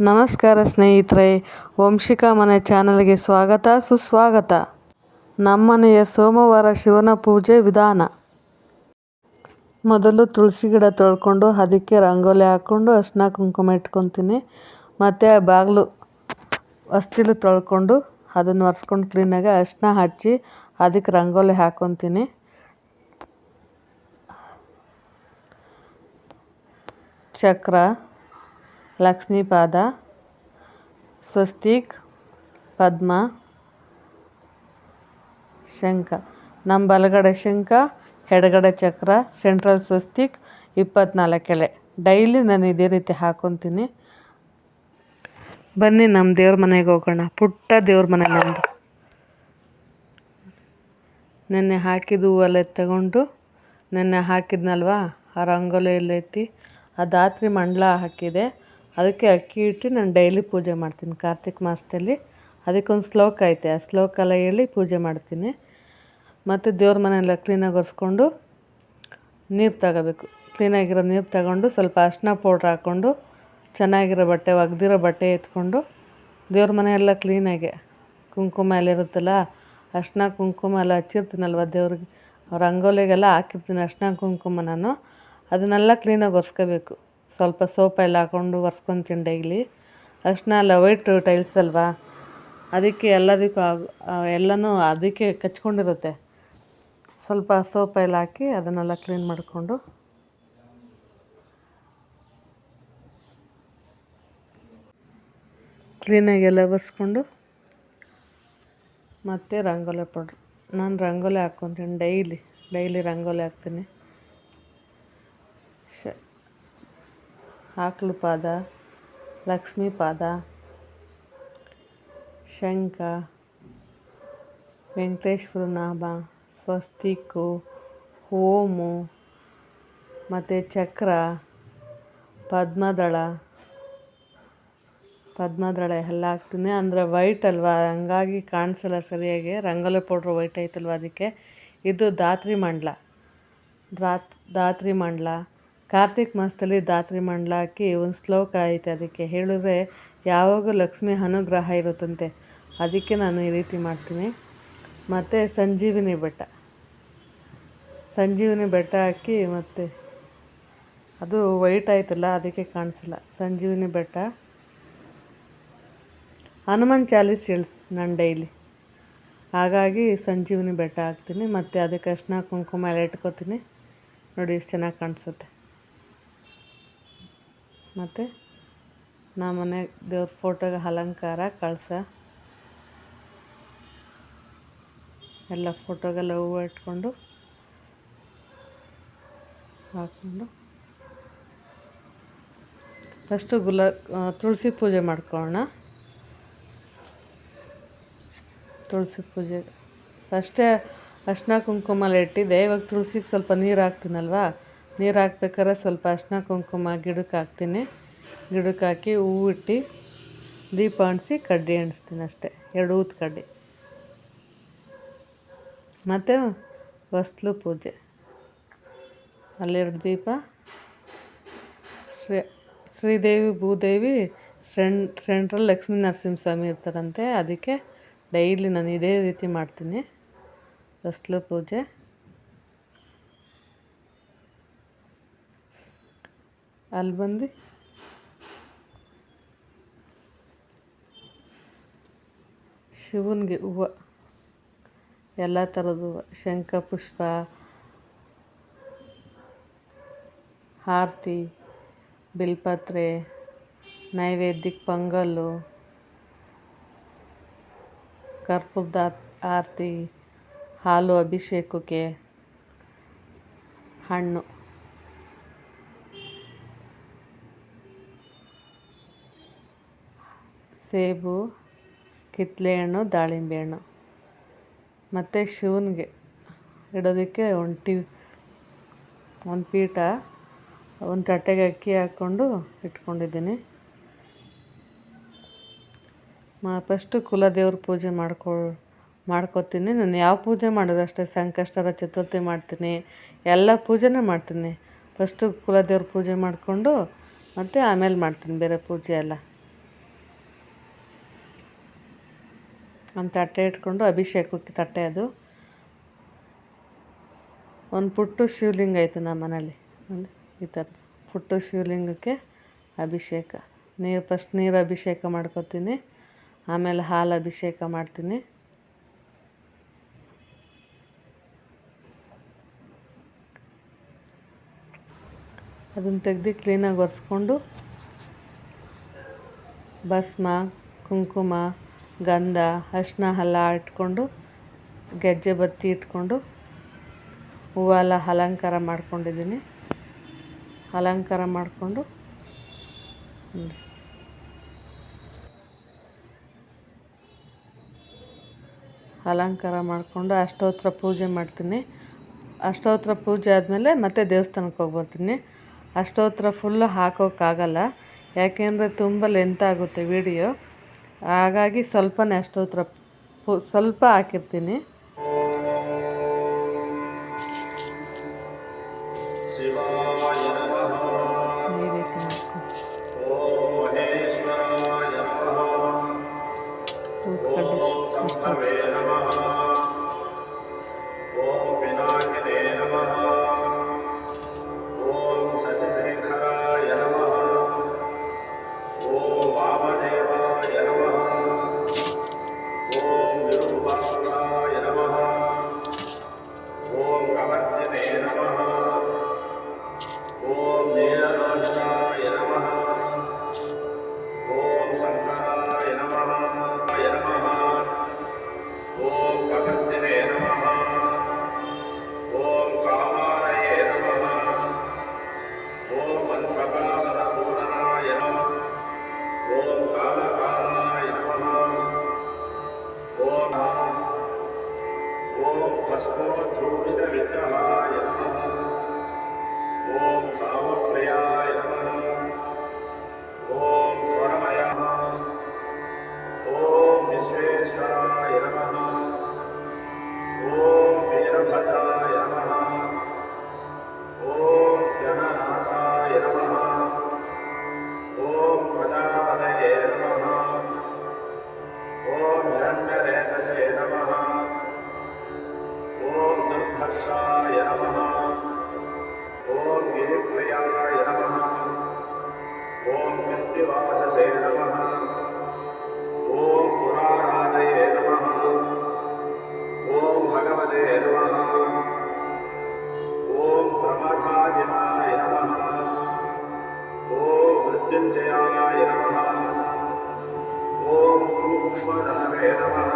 ನಮಸ್ಕಾರ ಸ್ನೇಹಿತರೆ, ವಂಶಿಕಾ ಮನೆ ಚಾನಲ್ಗೆ ಸ್ವಾಗತ, ಸುಸ್ವಾಗತ. ನಮ್ಮನೆಯ ಸೋಮವಾರ ಶಿವನ ಪೂಜೆ ವಿಧಾನ. ಮೊದಲು ತುಳಸಿ ಗಿಡ ತೊಳ್ಕೊಂಡು ಅದಕ್ಕೆ ರಂಗೋಲಿ ಹಾಕ್ಕೊಂಡು ಅರ್ಶಿನ ಕುಂಕುಮ ಇಟ್ಕೊತೀನಿ. ಮತ್ತು ಬಾಗಿಲು ಅಸ್ತಿಲು ತೊಳ್ಕೊಂಡು ಅದನ್ನು ಒರೆಸ್ಕೊಂಡು ಕ್ಲೀನಾಗಿ ಅರ್ಶಿನ ಹಚ್ಚಿ ಅದಕ್ಕೆ ರಂಗೋಲಿ ಹಾಕ್ಕೊತೀನಿ ಚಕ್ರ. ಲಕ್ಷ್ಮೀ ಪಾದ, ಸ್ವಸ್ತಿಕ್, ಪದ್ಮ, ಶಂಖ. ನಮ್ಮ ಬಲಗಡೆ ಶಂಖ, ಎಡಗಡೆ ಚಕ್ರ, ಸೆಂಟ್ರಲ್ ಸ್ವಸ್ತಿಕ್ ಎಲೆ ಡೈಲಿ ನಾನು ಇದೇ ರೀತಿ ಹಾಕ್ಕೊತೀನಿ ಬನ್ನಿ, ನಮ್ಮ ದೇವ್ರ ಮನೆಗೆ ಹೋಗೋಣ. ಪುಟ್ಟ ದೇವ್ರ ಮನೆ ನಮ್ಮದು ನೆನ್ನೆ ಹಾಕಿದ ಹೂವಲ್ಲ ತಗೊಂಡು, ನೆನ್ನೆ ಹಾಕಿದ್ನಲ್ವಾ? ಆ ರಂಗೋಲಿ ಐತಿ ಆ ದಾತ್ರಿ ಮಂಡಲ ಹಾಕಿದೆ. ಅದಕ್ಕೆ ಅಕ್ಕಿ ಇಟ್ಟು ನಾನು ಡೈಲಿ ಪೂಜೆ ಮಾಡ್ತೀನಿ ಕಾರ್ತಿಕ್ ಮಾಸದಲ್ಲಿ. ಅದಕ್ಕೊಂದು ಶ್ಲೋಕ ಐತೆ, ಆ ಶ್ಲೋಕ ಎಲ್ಲ ಹೇಳಿ ಪೂಜೆ ಮಾಡ್ತೀನಿ. ಮತ್ತು ದೇವ್ರ ಮನೆಯೆಲ್ಲ ಕ್ಲೀನಾಗಿ ಒರೆಸ್ಕೊಂಡು ನೀರು ತಗೋಬೇಕು. ಕ್ಲೀನಾಗಿರೋ ನೀರು ತಗೊಂಡು ಸ್ವಲ್ಪ ಅರ್ಶಿನ ಪೌಡ್ರ್ ಹಾಕ್ಕೊಂಡು ಚೆನ್ನಾಗಿರೋ ಬಟ್ಟೆ, ಒಗ್ದಿರೋ ಬಟ್ಟೆ ಎತ್ಕೊಂಡು ದೇವ್ರ ಮನೆಯೆಲ್ಲ ಕ್ಲೀನಾಗೆ ಕುಂಕುಮ ಎಲ್ಲ ಇರುತ್ತಲ್ಲ, ಅರ್ಶಿನ ಕುಂಕುಮ ಎಲ್ಲ ಹಚ್ಚಿರ್ತೀನಲ್ವ ದೇವ್ರಿಗೆ ರಂಗೋಲಿಗೆಲ್ಲ ಹಾಕಿರ್ತೀನಿ ಅರ್ಶಿನ ಕುಂಕುಮ ನಾನು. ಅದನ್ನೆಲ್ಲ ಕ್ಲೀನಾಗಿ ಒರೆಸ್ಕೋಬೇಕು. ಸ್ವಲ್ಪ ಸೋಪ್ ಎಲ್ಲ ಹಾಕ್ಕೊಂಡು ಒರೆಸ್ಕೊತೀನಿ ಡೈಲಿ ಅರ್ಶಿನ ಎಲ್ಲ ವೈಟ್ ಟೈಲ್ಸ್ ಅಲ್ವಾ? ಅದಕ್ಕೆ ಎಲ್ಲದಕ್ಕೂ ಎಲ್ಲನೂ ಅದಕ್ಕೆ ಕಚ್ಕೊಂಡಿರುತ್ತೆ. ಸ್ವಲ್ಪ ಸೋಪ್ ಎಲ್ಲ ಹಾಕಿ ಅದನ್ನೆಲ್ಲ ಕ್ಲೀನ್ ಮಾಡಿಕೊಂಡು. ಕ್ಲೀನಾಗಿ ಎಲ್ಲ ಒರೆಸ್ಕೊಂಡು ಮತ್ತು ರಂಗೋಲಿ ಪೌಡ್ರ್ ನಾನು ರಂಗೋಲಿ ಹಾಕ್ಕೊತೀನಿ ಡೈಲಿ ಡೈಲಿ ರಂಗೋಲಿ ಹಾಕ್ತೀನಿ. ಆಕಳು ಪಾದ ಲಕ್ಷ್ಮೀ ಪಾದ ಶಂಖ, ವೆಂಕಟೇಶ್ವರ ನಾಮ ಸ್ವಸ್ತಿಕು, ಓಮು, ಮತ್ತು ಚಕ್ರ, ಪದ್ಮದಳ ಪದ್ಮದಳ ಎಲ್ಲ ಹಾಕ್ತೀನಿ. ಅಂದರೆ ವೈಟ್ ಅಲ್ವಾ? ಹಂಗಾಗಿ ಕಾಣಿಸಲ್ಲ ಸರಿಯಾಗಿ. ರಂಗೋಲಿ ಪೌಡ್ರ್ ವೈಟ್ ಐತಲ್ವ ಅದಕ್ಕೆ? ಇದು ದಾತ್ರಿ ಮಂಡಲ. ದ್ರಾತ್ ದಾತ್ರಿ ಮಂಡಲ. ಕಾರ್ತಿಕ್ ಮಾಸದಲ್ಲಿ ದಾತ್ರಿ ಮಂಡಲ ಹಾಕಿ ಒಂದು ಶ್ಲೋಕ ಐತೆ. ಅದಕ್ಕೆ ಹೇಳಿದ್ರೆ ಯಾವಾಗೂ ಲಕ್ಷ್ಮಿ ಅನುಗ್ರಹ ಇರುತ್ತಂತೆ. ಅದಕ್ಕೆ ನಾನು ಈ ರೀತಿ ಮಾಡ್ತೀನಿ. ಮತ್ತು ಸಂಜೀವಿನಿ ಬೆಟ್ಟ. ಸಂಜೀವಿನಿ ಬೆಟ್ಟ ಹಾಕಿ ಮತ್ತು ಅದು ವೈಟ್ ಆಯ್ತಲ್ಲ, ಅದಕ್ಕೆ ಕಾಣಿಸಲ್ಲ. ಸಂಜೀವಿನಿ ಬೆಟ್ಟ. ಹನುಮಾನ್ ಚಾಲೀಸ್ ಹೇಳ್ ನಾನು ಡೈಲಿ. ಹಾಗಾಗಿ ಸಂಜೀವಿನಿ ಬೆಟ್ಟ ಹಾಕ್ತೀನಿ. ಮತ್ತು ಅದಕ್ಕೆ ಅರ್ಶಿನ ಕುಂಕುಮ ಎಲ್ಲ ಇಟ್ಕೋತೀನಿ. ನೋಡಿ, ಎಷ್ಟು ಚೆನ್ನಾಗಿ ಕಾಣಿಸುತ್ತೆ. ಮತ್ತು ನಮ್ಮ ಮನೆ ದೇವ್ರ ಫೋಟೋಗೆ ಅಲಂಕಾರ, ಕಳಸ. ಎಲ್ಲ ಫೋಟೋಗೆಲ್ಲ ಹೂವು ಇಟ್ಕೊಂಡು ಹಾಕ್ಕೊಂಡು ಫಸ್ಟು ಗುಲಾ ತುಳಸಿ ಪೂಜೆ ಮಾಡ್ಕೊಳ್ಳೋಣ. ತುಳಸಿ ಪೂಜೆ. ಫಸ್ಟೇ ಅರ್ಶಿನ ಕುಂಕುಮ ಎಲ್ಲ ಇಟ್ಟಿದ್ದೆ. ಇವಾಗ ತುಳಸಿಗೆ ಸ್ವಲ್ಪ ನೀರು ಹಾಕ್ತೀನಲ್ವಾ? ನೀರು ಹಾಕ್ಬೇಕಾದ್ರೆ ಸ್ವಲ್ಪ ಅರ್ಶಿನ ಕುಂಕುಮ ಗಿಡಕ್ಕೆ ಹಾಕ್ತೀನಿ. ಗಿಡಕ್ಕೆ ಹಾಕಿ ಹೂ ಇಟ್ಟು ದೀಪ ಅಂಟಿಸಿ ಕಡ್ಡಿ ಅಂಟಿಸ್ತೀನಿ ಅಷ್ಟೇ, ಎರಡು ಹೂತ್ ಕಡ್ಡಿ. ಮತ್ತು ಹೊಸ್ಲು ಪೂಜೆ. ಅಲ್ಲೆರಡು ದೀಪ. ಶ್ರೀ, ಶ್ರೀದೇವಿ, ಭೂದೇವಿ ಸೆಂಟ್ ಸೆಂಟ್ರಲ್ ಲಕ್ಷ್ಮೀ ನರಸಿಂಹಸ್ವಾಮಿ ಇರ್ತಾರಂತೆ, ಅದಕ್ಕೆ ಡೈಲಿ ನಾನು ಇದೇ ರೀತಿ ಮಾಡ್ತೀನಿ. ಹೊಸ್ಲು ಪೂಜೆ. ಅಲ್ಲಿ ಬಂದು ಶಿವನಿಗೆ ಹೂವು, ಎಲ್ಲ ಥರದ ಹೂವು, ಶಂಖ, ಪುಷ್ಪ ಆರತಿ ಬಿಲ್ಪತ್ರೆ, ನೈವೇದ್ಯಕ್ಕೆ ಪೊಂಗಲ್ಲು, ಕರ್ಪೂರದ ಆರತಿ, ಹಾಲು ಅಭಿಷೇಕಕ್ಕೆ ಹಣ್ಣು. ಸೇಬು ಕಿತ್ತಲೆ ಹಣ್ಣು, ದಾಳಿಂಬೆ ಹಣ್ಣು. ಮತ್ತು ಶಿವನಿಗೆ ಇಡೋದಕ್ಕೆ ಒಂದು ಟಿ, ಒಂದು ಪೀಠ, ಒಂದು ತಟ್ಟೆಗೆ ಅಕ್ಕಿ ಹಾಕ್ಕೊಂಡು ಇಟ್ಕೊಂಡಿದ್ದೀನಿ. ಮಾ ಫಸ್ಟು ಕುಲದೇವ್ರ ಪೂಜೆ ಮಾಡ್ಕೊ, ಮಾಡ್ಕೋತೀನಿ. ನಾನು ಯಾವ ಪೂಜೆ ಮಾಡೋದು ಅಷ್ಟೇ, ಸಂಕಷ್ಟರ ಚತುರ್ಥಿ ಮಾಡ್ತೀನಿ. ಎಲ್ಲ ಪೂಜೆನೇ ಮಾಡ್ತೀನಿ. ಫಸ್ಟು ಕುಲದೇವ್ರ ಪೂಜೆ ಮಾಡಿಕೊಂಡು ಮತ್ತು ಆಮೇಲೆ ಮಾಡ್ತೀನಿ, ಬೇರೆ ಪೂಜೆ ಎಲ್ಲ. ಒಂದು ತಟ್ಟೆ ಇಟ್ಕೊಂಡು ಅಭಿಷೇಕಕ್ಕೆ ತಟ್ಟೆ ಅದು. ಒಂದು ಪುಟ್ಟು ಶಿವಲಿಂಗ ಆಯಿತು ನಮ್ಮ ಮನೇಲಿ. ಈ ಥರ. ಪುಟ್ಟು ಶಿವಲಿಂಗಕ್ಕೆ ಅಭಿಷೇಕ. ನೀರು ಫಸ್ಟ್ ನೀರು ಅಭಿಷೇಕ ಮಾಡ್ಕೊತೀನಿ. ಆಮೇಲೆ ಹಾಲು ಅಭಿಷೇಕ ಮಾಡ್ತೀನಿ. ಅದನ್ನು ತೆಗೆದು ಕ್ಲೀನಾಗಿ ಒರೆಸ್ಕೊಂಡು ಭಸ್ಮ, ಕುಂಕುಮ ಗಂಧ ಅರಿಶಿನ ಎಲ್ಲ ಇಟ್ಕೊಂಡು, ಗೆಜ್ಜೆ ಬತ್ತಿ ಇಟ್ಕೊಂಡು ಹೂವೆಲ್ಲ ಅಲಂಕಾರ ಮಾಡ್ಕೊಂಡಿದ್ದೀನಿ. ಅಲಂಕಾರ ಮಾಡಿಕೊಂಡು ಅಲಂಕಾರ ಮಾಡಿಕೊಂಡು ಅಷ್ಟೋತ್ರ ಪೂಜೆ ಮಾಡ್ತೀನಿ. ಅಷ್ಟೋತ್ರ ಪೂಜೆ ಆದಮೇಲೆ ಮತ್ತೆ ದೇವಸ್ಥಾನಕ್ಕೆ ಹೋಗ್ಬರ್ತೀನಿ ಅಷ್ಟೋತ್ರ ಫುಲ್ಲು ಹಾಕೋಕ್ಕಾಗಲ್ಲ. ಯಾಕೆಂದರೆ ತುಂಬ ಲೆಂತ್ ಆಗುತ್ತೆ ವಿಡಿಯೋ ಹಾಗಾಗಿ ಸ್ವಲ್ಪನೇ ಅಷ್ಟೋತ್ರ ಸ್ವಲ್ಪ ಹಾಕಿರ್ತೀನಿ. भद्राय नमः ॐ गणनाथाय नमः ॐ प्रजापतये नमः ॐ हिरण्यरेतसे नमः ॐ दुर्धर्षाय नमः ॐ गिरिप्रियाय नमः ॐ कृत्तिवाससे नमः ॐ पुराणादये नमः ॐ भगवते नमः य नमः। ॐ मृत्युञ्जयाय नमः। ॐ सूक्ष्मधनवे नमः।